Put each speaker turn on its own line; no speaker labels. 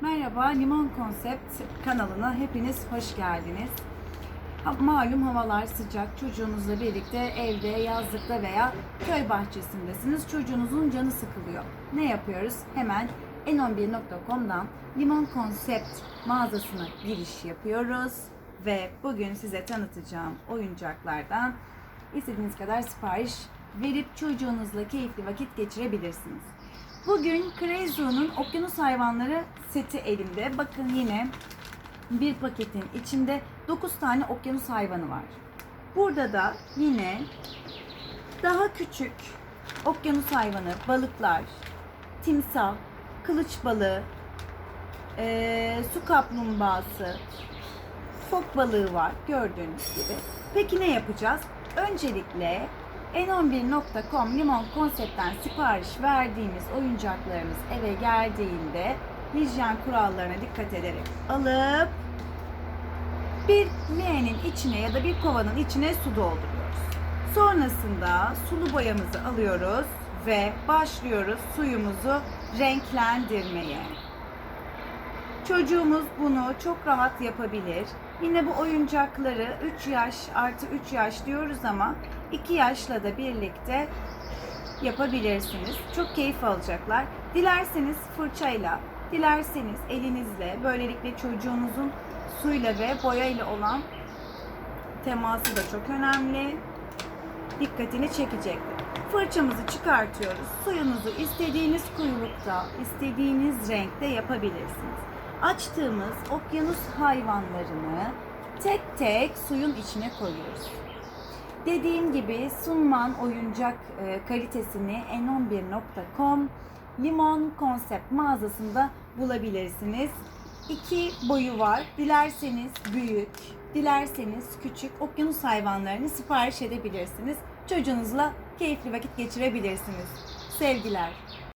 Merhaba, Limon Konsept kanalına hepiniz hoş geldiniz. Malum havalar sıcak, çocuğunuzla birlikte evde, yazlıkta veya köy bahçesindesiniz. Çocuğunuzun canı sıkılıyor. Ne yapıyoruz? Hemen n11.com'dan Limon Konsept mağazasına giriş yapıyoruz. Ve bugün size tanıtacağım oyuncaklardan istediğiniz kadar sipariş verip çocuğunuzla keyifli vakit geçirebilirsiniz. Bugün Crazy'nin okyanus hayvanları seti elimde. Bakın yine bir paketin içinde 9 tane okyanus hayvanı var. Burada da yine daha küçük okyanus hayvanı, balıklar, timsah, kılıç balığı, eee, su kaplumbağası, fok balığı var gördüğünüz gibi. Peki ne yapacağız? Öncelikle n11.com limon konseptten sipariş verdiğimiz oyuncaklarımız eve geldiğinde hijyen kurallarına dikkat ederek alıp bir leğenin içine ya da bir kovanın içine su dolduruyoruz. Sonrasında sulu boyamızı alıyoruz ve başlıyoruz suyumuzu renklendirmeye. Çocuğumuz bunu çok rahat yapabilir. Yine bu oyuncakları 3 yaş artı 3 yaş diyoruz ama 2 yaşla da birlikte yapabilirsiniz. Çok keyif alacaklar. Dilerseniz fırçayla, dilerseniz elinizle böylelikle çocuğunuzun suyla ve boyayla olan teması da çok önemli. Dikkatini çekecektir. Fırçamızı çıkartıyoruz. Suyunuzu istediğiniz kuyrukta, istediğiniz renkte yapabilirsiniz. Açtığımız okyanus hayvanlarını tek tek suyun içine koyuyoruz. Dediğim gibi Sunman oyuncak e, kalitesini n11.com Limon Konsept mağazasında bulabilirsiniz. İki boyu var. Dilerseniz büyük, dilerseniz küçük okyanus hayvanlarını sipariş edebilirsiniz. Çocuğunuzla keyifli vakit geçirebilirsiniz. Sevgiler.